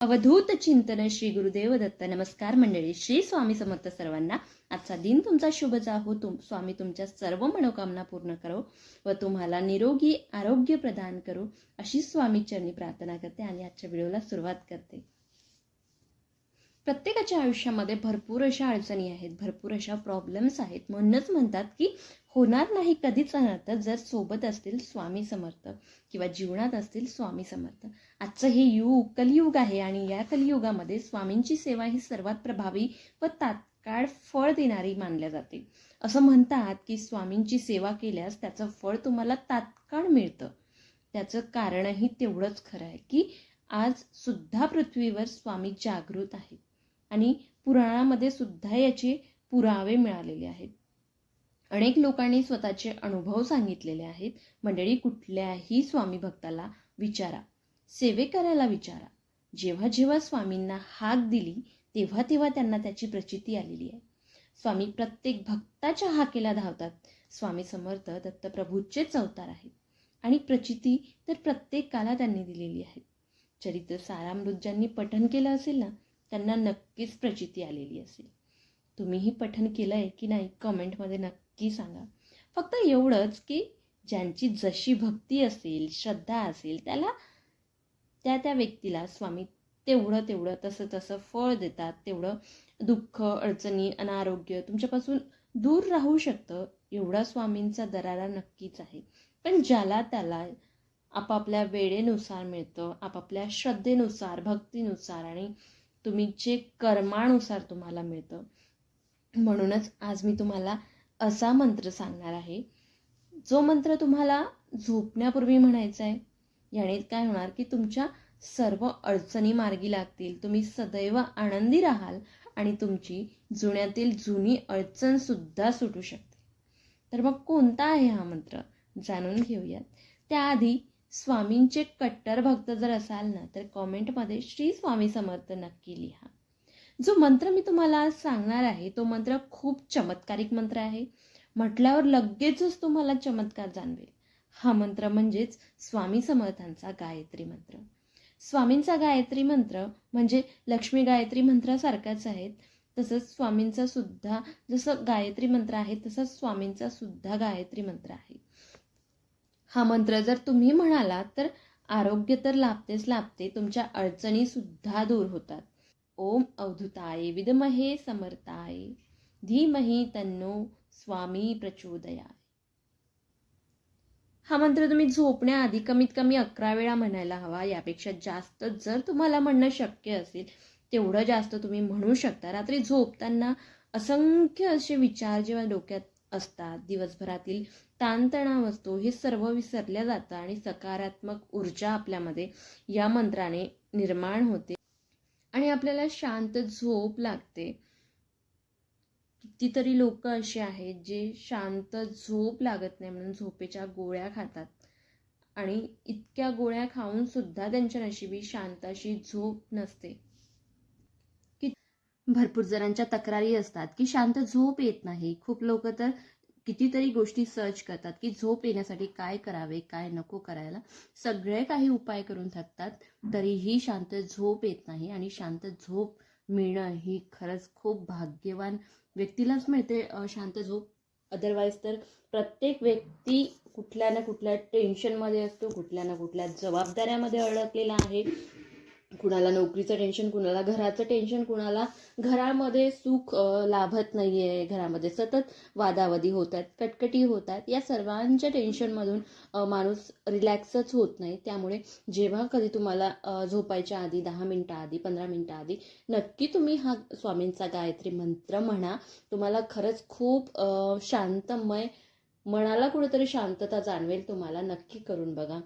अवधूत चिंतन श्री गुरुदेव दत्त. नमस्कार मंडळी. श्री स्वामी समर्थ सर्वांना आजचा दिन तुमचा शुभ जाहो. तुम स्वामी तुमच्या सर्व मनोकामना पूर्ण करो व तुम्हाला निरोगी आरोग्य प्रदान करो अशी स्वामी चरणी प्रार्थना करते आणि आजच्या व्हिडिओला सुरुवात करते. प्रत्येकाच्या आयुष्यामध्ये भरपूर अशा अडचणी आहेत भरपूर अशा प्रॉब्लेम्स आहेत. म्हणूनच म्हणतात की होणार नाही कधीच अनर्थ जर सोबत असतील स्वामी समर्थ किंवा जीवनात असतील स्वामी समर्थ आजचं हे युग कलियुग आहे आणि या कलियुगामध्ये स्वामींची सेवा ही सर्वात प्रभावी व तात्काळ फळ देणारी मानल्या जाते. असं म्हणतात की स्वामींची सेवा केल्यास त्याचं फळ तुम्हाला तात्काळ मिळतं. त्याचं कारणही तेवढंच खरं आहे की आज सुद्धा पृथ्वीवर स्वामी जागृत आहेत आणि पुराणामध्ये सुद्धा याचे पुरावे मिळालेले आहेत. अनेक लोकांनी स्वतःचे अनुभव सांगितलेले आहेत. मंडळी कुठल्याही स्वामी भक्ताला विचारा. सेवेकऱ्याला विचारा. जेव्हा जेव्हा स्वामींना हाक दिली तेव्हा तेव्हा त्यांना त्याची प्रचिती आलेली आहे. स्वामी प्रत्येक भक्ताच्या हाकेला धावतात. स्वामी समर्थ दत्तप्रभूचेच अवतार आहेत. आणि प्रचिती तर प्रत्येकाला त्यांनी दिलेली आहे. चरित्र सारामृत ज्यांनी पठन केलं असेल ना त्यांना नक्कीच प्रचिती आलेली असेल. तुम्हीही पठन केलं आहे की नाही कमेंटमध्ये नक्की सांगा. फक्त एवढंच की ज्यांची जशी भक्ती असेल श्रद्धा असेल त्याला त्या त्या व्यक्तीला स्वामी तेवढं तेवढं तसं तसं फळ देतात तेवढं दुःख अडचणी अनारोग्य तुमच्यापासून दूर राहू शकतं एवढा स्वामींचा दरारा नक्कीच आहे. पण ज्याला त्याला आपापल्या वेळेनुसार मिळतं आपापल्या श्रद्धेनुसार भक्तीनुसार आणि तुम्ही जे कर्मानुसार तुम्हाला मिळतं. म्हणूनच आज मी तुम्हाला असा मंत्र सांगणार आहे. जो मंत्र तुम्हाला झोपण्यापूर्वी म्हणायचा आहे याने काय होणार की तुमच्या सर्व अडचणी मार्गी लागतील. तुम्ही सदैव आनंदी राहाल आणि तुमची जुन्यातील जुनी अडचण सुद्धा सुटू शकते. तर मग कोणता आहे हा मंत्र? जाणून घेऊयात. त्याआधी स्वामींचे कट्टर भक्त जर असाल ना तर कॉमेंटमध्ये श्री स्वामी समर्थ नक्की लिहा. जो मंत्र मी तुम्हाला आज सांगणार आहे तो मंत्र खूप चमत्कारिक मंत्र आहे. म्हटल्यावर लगेचच तुम्हाला चमत्कार जाणवेल. हा मंत्र म्हणजेच स्वामी समर्थांचा गायत्री मंत्र. स्वामींचा गायत्री मंत्र म्हणजे लक्ष्मी गायत्री मंत्रासारखाच आहेत तसंच स्वामींचा सुद्धा जसं गायत्री मंत्र आहे तसंच स्वामींचा सुद्धा गायत्री मंत्र आहे. हा मंत्र जर तुम्ही म्हणाला तर आरोग्य तर लाभतेच लाभते तुमच्या अडचणी सुद्धा दूर होतात. ओम अवधुताय विदमहे समर्थाय। धीमही तन्नो स्वामी प्रचोदया हा मंत्र तुम्ही झोपण्याआधी कमीत कमी अकरा वेळा म्हणायला हवा. यापेक्षा जास्त जर तुम्हाला म्हणणं शक्य असेल तेवढं जास्त तुम्ही म्हणू शकता. रात्री झोपताना असंख्य असे विचार जेव्हा डोक्यात असतात दिवसभरातील ताणतणाव असतो हे सर्व विसरल्या जातं आणि सकारात्मक ऊर्जा आपल्यामध्ये या मंत्राने निर्माण होते. आणि आपल्याला शांत झोप लागते. कितीतरी लोक असे आहेत जे शांत झोप लागत नाही म्हणून झोपेच्या गोळ्या खातात. आणि इतक्या गोळ्या खाऊन सुद्धा त्यांच्या नशिबी शांत अशी झोप नसते. की भरपूर जणांच्या तक्रारी असतात की शांत झोप येत नाही. खूप लोक तर कितीतरी गोष्टी सर्च करतात की झोप येण्यासाठी काय करावे काय नको करायला. सगळे काही उपाय करून थकतात तरीही शांत झोप येत नाही आणि शांत झोप मिळणं ही खरंच खूप भाग्यवान व्यक्तीलाच मिळते. शांत झोप. अदरवाईज तर प्रत्येक व्यक्ती कुठल्या ना कुठल्या टेन्शनमध्ये असतो कुठल्या ना कुठल्या जबाबदाऱ्यामध्ये अडकलेला आहे. कुणाला नोकरीचं टेन्शन कुणाला घराचं टेन्शन कुणाला घरामध्ये सुख लाभत नाही आहे घरामध्ये सतत वादावादी होत आहेत कटकटी होत आहेत या सर्वांच्या टेन्शनमधून माणूस रिलॅक्सच होत नाही. त्यामुळे जेव्हा कधी तुम्हाला झोपायच्या आधी दहा मिनटं आधी पंधरा मिनटं आधी नक्की तुम्ही हा स्वामींचा गायत्री मंत्र म्हणा. तुम्हाला खरंच खूप शांतमय मनाला कुठेतरी शांतता जाणवेल. तुम्हाला नक्की करून बघा.